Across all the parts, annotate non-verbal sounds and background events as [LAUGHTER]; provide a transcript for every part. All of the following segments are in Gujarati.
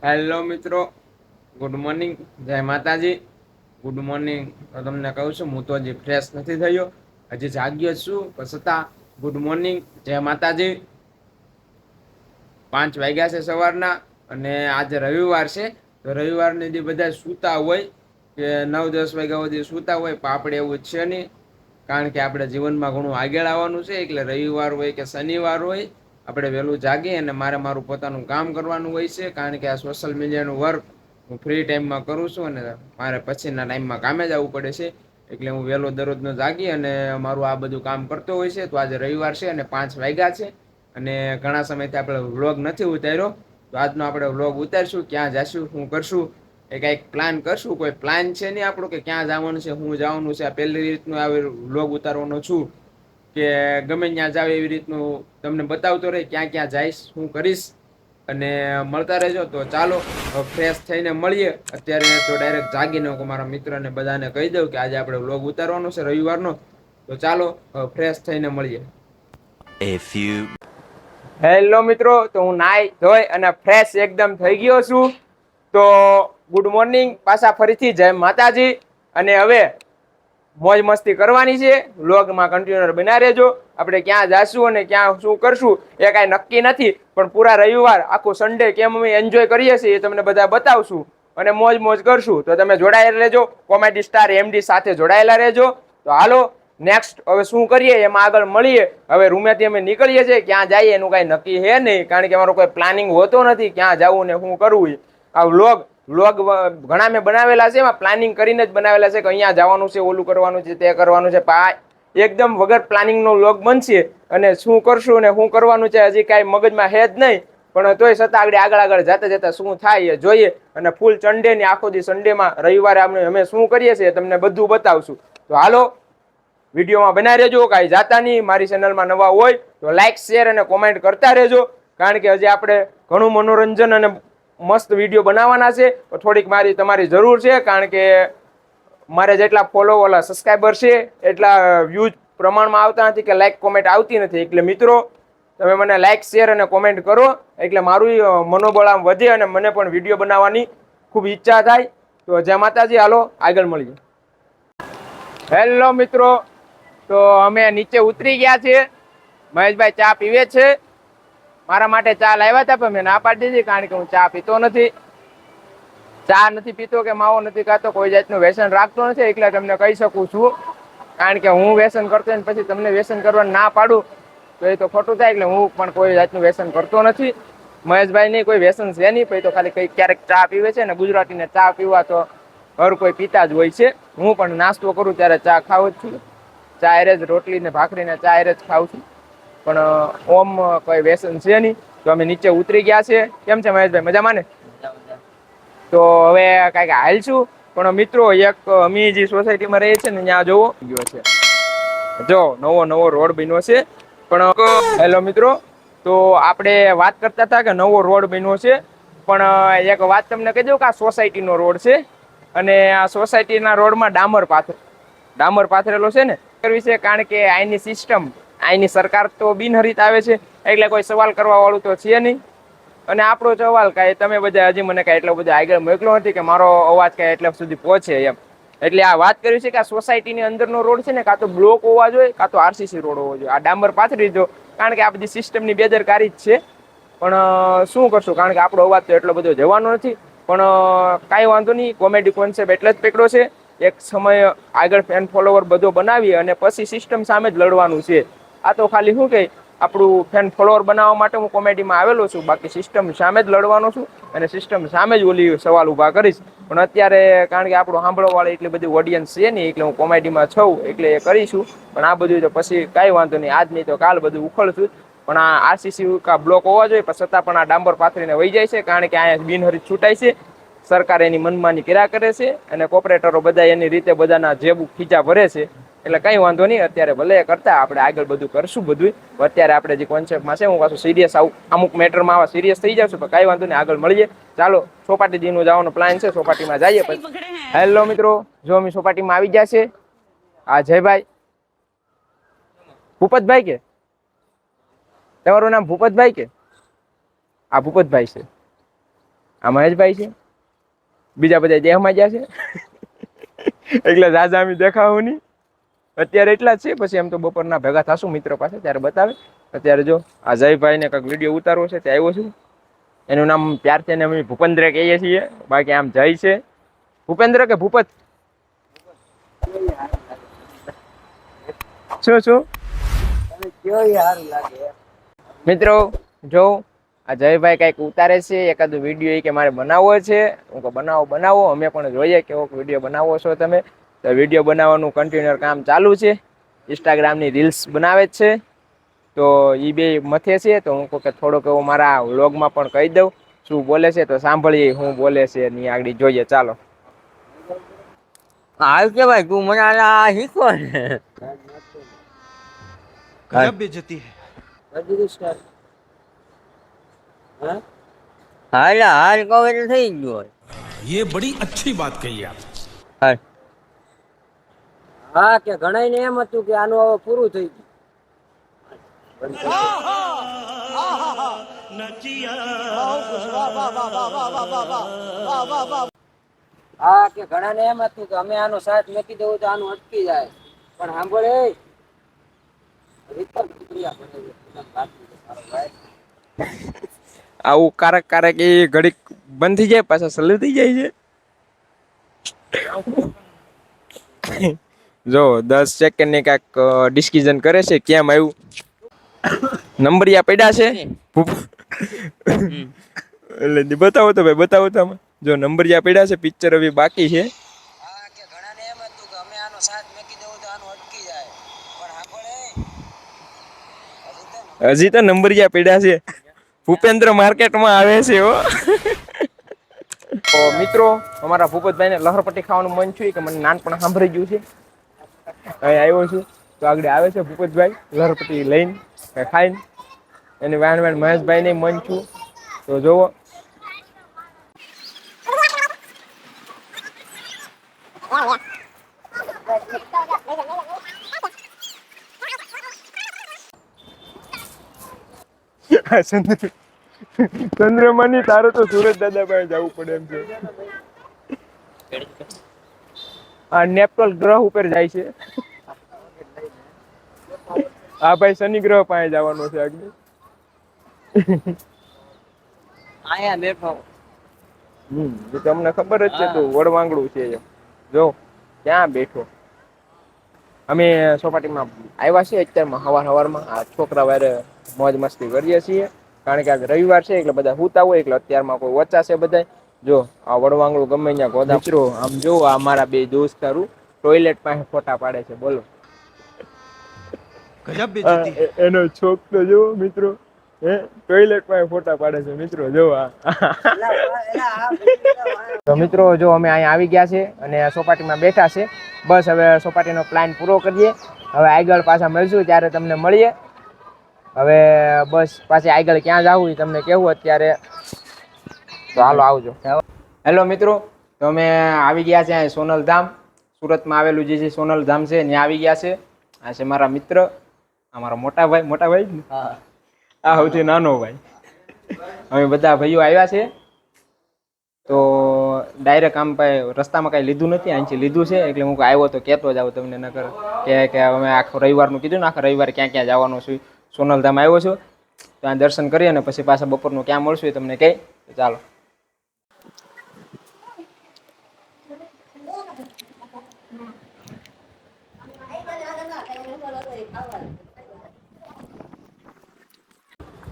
હેલો મિત્રો ગુડ મોર્નિંગ જય માતાજી. ગુડ મોર્નિંગ તો તમને કહું છું, હું તો હજી ફ્રેશ નથી થયો, હજી જાગ્યો છું પણ છતાં ગુડ મોર્નિંગ જય માતાજી. પાંચ વાગ્યા છે સવારના, અને આજે રવિવાર છે, તો રવિવારને જે બધા સૂતા હોય, કે નવ દસ વાગ્યા સુધી સૂતા હોય, પણ આપણે એવું છે નહીં. કારણ કે આપણે જીવનમાં ઘણું આગળ આવવાનું છે, એટલે રવિવાર હોય કે શનિવાર હોય આપણે વહેલું જાગીએ અને મારે મારું પોતાનું કામ કરવાનું હોય છે, કારણ કે આ સોશિયલ મીડિયાનું વર્ક હું ફ્રી ટાઈમમાં કરું છું અને મારે પછીના ટાઈમમાં કામે જ આવવું પડે છે. એટલે હું વહેલો દરરોજનો જાગી અને મારું આ બધું કામ કરતો હોય છે. તો આજે રવિવાર છે અને પાંચ વાગ્યા છે અને ઘણા સમયથી આપણે વ્લોગ નથી ઉતાર્યો. તો આજનો આપણે વ્લોગ ઉતારશું, ક્યાં જશું, શું કરશું, એ કંઈક પ્લાન કરશું. કોઈ પ્લાન છે નહીં આપણો કે ક્યાં જવાનું છે, હું જવાનું છે. આ પહેલી રીતનું આ વ્લોગ ઉતારવાનો છું. કે ગમે ત્યાં જાવ એવી રીતનું તમને બતાવતો રહે ક્યાં ક્યાં જઈશ હું કરીશ. અને મળતા રહેજો તો ચાલો ફ્રેશ થઈને મળીએ. અત્યારે તો ડાયરેક્ટ જાગીને હું મારા મિત્રને બધાને કહી દઉં કે આજે આપણે વ્લોગ ઉતારવાનો છે રવિવારનો. તો ચાલો ફ્રેશ થઈને મળીએ. Few હેલો મિત્રો તો હું નાઈ ધોઈ અને ફ્રેશ એકદમ થઈ ગયો છું. તો ગુડ મોર્નિંગ પાછા ફરીથી જય માતાજી. અને હવે મોજ મસ્તી કરવાની છે. વ્લોગમાં કન્ટિન્યુઅર બના રહેજો. આપણે ક્યાં જાશું અને ક્યાં શું કરશું એ કાંઈ નક્કી નથી. પણ પૂરા રવિવાર, આખું સન્ડે કેમ અમે એન્જોય કરીએ છીએ એ તમને બધા બતાવશું. અને મોજ મોજ કરશું. તો તમે જોડાયેલા રહેજો. કોમેડી સ્ટાર એમડી સાથે જોડાયેલા રહેજો. તો હાલો નેક્સ્ટ હવે શું કરીએ? એમાં આગળ મળીએ. હવે રૂમેથી અમે નીકળીએ છીએ. ક્યાં જઈએ એનું કાંઈ નક્કી છે નહીં. કારણ કે અમારો કોઈ પ્લાનિંગ હોતો નથી ક્યાં જવું ને શું કરવું. આ વ્લોગ વ્લોગ ઘણા મેં બનાવેલા છે, એમાં પ્લાનિંગ કરીને જ બનાવેલા છે કે અહીંયા જવાનું છે, ઓલું કરવાનું છે, તે કરવાનું છે. પા એકદમ વગર પ્લાનિંગનો વ્લોગ બનશે અને શું કરશું ને શું કરવાનું છે, હજી કાંઈ મગજમાં હે જ નહીં. પણ તોય છતાં આગળ આગળ આગળ જતા જતા શું થાય એ જોઈએ અને ફૂલ સન્ડે ની આખો દી સન્ડેમાં રવિવારે આપણે અમે શું કરીએ છીએ તમને બધું બતાવશું. તો હાલો, વિડીયોમાં બનાવી રહેજો. કાંઈ જાતા નહીં, મારી ચેનલમાં નવા હોય તો લાઇક શેર અને કોમેન્ટ કરતા રહેજો. કારણ કે હજી આપણે ઘણું મનોરંજન અને મસ્ત વીડિયો બનાવવાના છે. થોડીક મારી, તમારી જરૂર છે, કારણ કે મારે જેટલા ફોલો ઓલા સબસ્ક્રાઈબર છે, એટલા વ્યૂઝ પ્રમાણમાં આવતા નથી કે લાઇક કોમેન્ટ આવતી નથી. એટલે મિત્રો, તમે મને લાઇક શેર અને કોમેન્ટ કરો. એટલે મારું મનોબળ આમ વધે અને મને પણ વીડિયો બનાવવાની ખૂબ ઈચ્છા થાય. તો જય માતાજી, હાલો, આગળ મળીએ. હેલો મિત્રો, તો અમે નીચે ઉતરી ગયા છીએ મહેશભાઈ ચા પીવે છે. મારા માટે ચા લાવ્યા હતા, પણ મેં ના પાડી દીધી કારણ કે હું ચા પીતો નથી. ચા નથી પીતો કે માવો નથી ખાતો, કોઈ જાતનું વ્યસન રાખતો નથી એટલે તમને કહી શકું છું. કારણ કે હું વ્યસન કરતો ને પછી તમને વ્યસન કરવા ના પાડું, તો એ તો ખોટું થાય, એટલે હું પણ કોઈ જાતનું વ્યસન કરતો નથી. મહેશભાઈ નહીં, કોઈ વ્યસન છે નહીં પછી તો ખાલી કઈ ક્યારેક ચા પીવે છે ને, ગુજરાતીને ચા પીવા તો હર કોઈ પીતા જ હોય છે. હું પણ નાસ્તો કરું ત્યારે ચા ખાઉં જ છું. ચા એરે જ રોટલી ને ભાખરીને ચા એરે જ ખાઉં છું. પણ ઓમ કોઈ વ્યસન છે નહીં. તો અમે નીચે ઉતરી ગયા છે કેમ છે મહેશભાઈ? મજામાં ને? તો હવે કાંઈક હાલશું પણ મિત્રો, એક અમે જે સોસાયટીમાં રહીએ છીએ ને, ત્યાં જોવો. ગયો છે. જો, નવો નવો રોડ બન્યો છે. પણ હેલો, મિત્રો. તો આપણે વાત કરતા હતા કે નવો રોડ બન્યો છે. પણ એક વાત તમને કહી દઉં કે આ સોસાયટીનો રોડ છે. અને આ સોસાયટીના રોડમાં ડામર પાથર, ડામર પાથરેલો છે ને? વિશે કારણ કે આઈની સિસ્ટમ આઈની સરકાર તો બિનહરીત આવે છે, એટલે કોઈ સવાલ કરવા વાળું તો છે નહીં. અને આપણો સવાલ કાંઈ, તમે બધા હજી મને કાંઈ એટલો બધો આગળ મોકલો નથી કે મારો અવાજ કાંઈ એટલા સુધી પહોંચે એમ. એટલે આ વાત કરી છે કે આ સોસાયટીની અંદરનો રોડ છે ને, કાં તો બ્લોક હોવા જોઈએ, કાં તો આરસીસી રોડ હોવો જોઈએ. આ ડાંબર પાથરી દો કારણ કે આ બધી સિસ્ટમની બેદરકારી જ છે. પણ શું કરશું? કારણ કે આપણો અવાજ તો એટલો બધો જવાનો નથી. પણ કાંઈ વાંધો નહીં, કોમેડી કોન્સેપ્ટ એટલે જ પકડો છે. એક સમય આગળ ફેન ફોલોવર બધો બનાવી અને પછી સિસ્ટમ સામે જ લડવાનું છે. આ તો ખાલી શું કે આપણું ફેન ફોલોઅર બનાવવા માટે હું કોમેડીમાં આવેલો છું. બાકી સિસ્ટમ સામે જ લડવાનો છું અને સિસ્ટમ સામે જ ઓલી સવાલ ઊભા કરીશ. પણ અત્યારે કારણ કે આપણું સાંભળવાવાળી એટલી બધી ઓડિયન્સ છે નહીં, એટલે હું કોમેડીમાં છું એટલે એ કરીશું પણ આ બધું તો પછી કાંઈ વાંધો નહીં. આજ નહીં તો કાલ બધું ઉખડશું. પણ આ આરસીસી કા બ્લોક હોવા જોઈએ, પણ છતાં પણ આ ડાંબર પાથરીને વહી જાય છે. કારણ કે અહીંયા બિનહરીત છૂટાય છે. સરકાર એની મનમાની કર્યા કરે છે અને કોપરેટરો બધા એની રીતે બધાના જેબુ ખીચા ભરે છે. એટલે કઈ વાંધો નહીં, અત્યારે ભલે કરતા, આપણે આગળ બધું કરશું બધું અત્યારે આપણે જે કોન્સેપ્ટમાં છે, હું પાછું સિરિયસ આવું. અમુક મેટરમાં આવા સિરિયસ થઈ પણ કઈ વાંધો નહીં, આગળ મળીએ. ચાલો, સોપાટીજીનું જવાનો પ્લાન છે, સોપાટીમાં જઈએ પછી. હેલો મિત્રો, જો અમે સોપાટીમાં આવી ગયા છે. આ જયભાઈ. ભૂપતભાઈ કે? તમારું નામ ભૂપતભાઈ કે? આ ભૂપતભાઈ છે. આ મહેશભાઈ છે. બીજા બધા દેહમાં ગયા છે. [LAUGHS] એટલે રાજા અમે દેખાવું નહીં. અત્યારે એટલા જ છે, પછી એમ તો બપોરના ભેગા થશું મિત્રો પાસે, ત્યારે બતાવે. અત્યારે જો આ જયભાઈને કંઈક વીડિયો ઉતારવો છે તે આવ્યો છું. એનું નામ પ્યારથી એને અમે ભૂપેન્દ્ર કહીએ છીએ. બાકી આમ જય છે. ભૂપેન્દ્ર કે ભૂપત? શું શું? મિત્રો, જો આ જયભાઈ કંઈક ઉતારે છે, એકાદો વીડિયો કે મારે બનાવવો છે. હું બનાવો બનાવો. અમે પણ જોઈએ કેવો વીડિયો બનાવો છો તમે. તો વિડીયો બનાવવાનું કન્ટિન્યુઅર કામ ચાલુ છે ઇન્સ્ટાગ્રામની રીલ્સ બનાવે જ છે તો એ બે મથે છે તો હું કહું કે થોડોક એવો મારા વ્લોગમાં પણ કહી દઉં શું બોલે છે તો સાંભળીએ હું બોલે છે ની આગળ જોઈએ ચાલો હાલ કે ભાઈ તું મને આ શીખવો ને गजब बेइज्जती है હાલ હાલ કહો એટલે થઈ ગયું હોય ये बड़ी अच्छी बात कही आप હાલ હા, કે ઘણા ને એમ હતું કે આનું હવે પૂરું થઈ ગયું. હા, કે ઘણા ને એમ હતું કે અમે આનો સાથ મૂકી દેવું તો આનું અટકી જાય. પણ સાંભળે. આવું કારક કારક એ ઘડીક બંધ થઈ જાય, પાછા સલુ થઈ જાય છે. જો દસ સેકન્ડની કાંઈક ડિસ્કિઝન કરે છે કેમ આવ્યું નંબરિયા પડ્યા છે? એટલે બતાવો તો ભાઈ બતાવો તો જો નંબરિયા પડ્યા છે પિક્ચર હવે બાકી છે. હા કે ઘણા ને એમ હતું કે અમે આનો સાથ મૂકી દેવું તો આનું અટકી જાય. પણ સાંભળે હજી તો નંબરિયા પડ્યા છે. ભૂપેન્દ્ર માર્કેટમાં આવે છે હો. તો મિત્રો અમારા ભૂપતભાઈને લહરપટ્ટી ખાવાનું મન થયું કે મને નાનપણ સાંભળી ગયું છે. અહીં આવ્યો છું. તો આગળ આવે છે ભૂપતભાઈ લહરપટ્ટી લઈને ખાઈને. એની વાણ વાણ મહેશભાઈને મન છું. તો જોવો. ચંદ્રમાની તારે તો સુરત દાદા પાસે જવું પડે એમ છે. આ નેપટોલ ગ્રહ ઉપર જાય છે. આ ભાઈ શનિ ગ્રહ પાસે જવાનો છે આગળ. આયા બેઠો. હમ એ તમને ખબર જ છે તો વડવાંગડું છે જો ક્યાં બેઠો? અમે સોપાટીમાં આવ્યા છીએ અત્યારમાં હવાર હવારમાં. આ છોકરા વારે મોજ મસ્તી કરીએ છીએ. કારણ કે આજે રવિવાર છે એટલે બધા હુતા હોય એટલે અત્યારમાં કોઈ છે બધા જો આ વડવાંગડું ગમે ત્યાં ગોદા આમ જો આ મારા બે દોસ્તારું ટોયલેટ પાસે ફોટા પાડે છે બોલો. ગજબ બેજતી એનો છોકરો જો મિત્રો. હે? ટોયલેટમાં ફોટા પાડે છે મિત્રો જો તો મિત્રો જો અમે અહીંયા આવી ગયા છે અને સોપાટીમાં બેઠા છે બસ હવે સોપાટીનો પ્લાન પૂરો કરીએ. હવે આગળ પાછા મળશું ત્યારે તમને મળીએ. હવે બસ પાછી આગળ ક્યાં જવું એ તમને કેવું અત્યારે. તો હાલો આવજો. હેલો મિત્રો તો અમે આવી ગયા છે સોનલ ધામ સુરતમાં આવેલું જે સોનલ ધામ છે ત્યાં આવી ગયા છે. આ છે મારા મિત્ર. આ મારા મોટા ભાઈ મોટા ભાઈ જ ને? આ સૌથી નાનો ભાઈ. અમે બધા ભાઈઓ આવ્યા છે. તો ડાયરેક્ટ આમ કાંઈ રસ્તામાં કાંઈ લીધું નથી અહીંથી લીધું છે. એટલે હું આવ્યો તો કહેતો જ આવું તમને નગર કે કે અમે આખો રવિવારનું કીધું ને આખા રવિવારે ક્યાં ક્યાં જવાનું છું. સોનલધામ આવ્યો છું. ત્યાં દર્શન કરી અને પછી પાછા બપોરનું ક્યાં મળશું એ તમને કહે. ચાલો.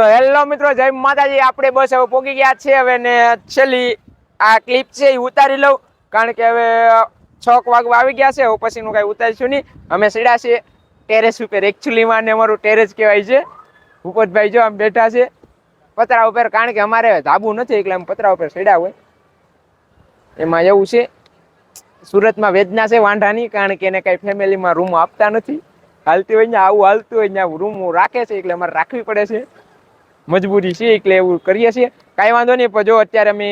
તો હેલો મિત્રો, જય માતાજી. આપણે બસ હવે પોગી ગયા છે હવે ને છેલ્લી આ ક્લિપ છે એ ઉતારી લઉં. કારણ કે હવે છ વાગવા આવી ગયા છે. હવે પછીનું કાંઈ ઉતારીશું નહીં. અમે સીડા છીએ ટેરેસ ઉપર. એકચ્યુઅલીમાં ને અમારું ટેરેસ કહેવાય છે. ભૂપતભાઈ જો આમ બેઠા છે. પતરા ઉપર. કારણ કે અમારે ધાબુ નથી, એટલે આમ પતરા ઉપર સીડા હોય. એમાં એવું છે. સુરતમાં વેદના છે વાંઢાની કારણ કે એને કાંઈ ફેમિલીમાં રૂમ આપતા નથી. હાલતી હોય ને આવું હાલતું હોય ને રૂમ રાખે છે, એટલે અમારે રાખવી પડે છે. મજબૂરી છે, એટલે એવું કરીએ છીએ. કાંઈ વાંધો નહીં, પણ જો અત્યારે અમે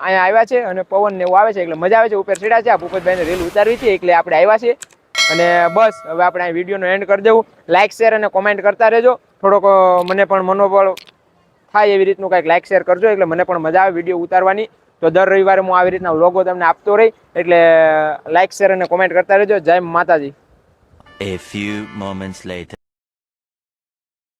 અહીંયા આવ્યા છે અને પવન ને એવું આવે છે, એટલે મજા આવે છે. ઉપર ચડ્યા છે, આ ભૂપતભાઈને રેલ ઉતારવી છે, એટલે આપણે આવ્યા છે અને બસ, હવે આપણે આ વિડીયોનો એન્ડ કરી દેવું. લાઇક શેર અને કોમેન્ટ કરતા રહેજો. થોડોક મને પણ મનોબળ થાય એવી રીતનું કાંઈક લાઇક શેર કરજો, એટલે મને પણ મજા આવે વીડિયો ઉતારવાની. તો દર રવિવારે હું આવી રીતના લોગો તમને આપતો રહી, એટલે લાઇક શેર અને કોમેન્ટ કરતા રહેજો. જય માતાજી. A few moments later.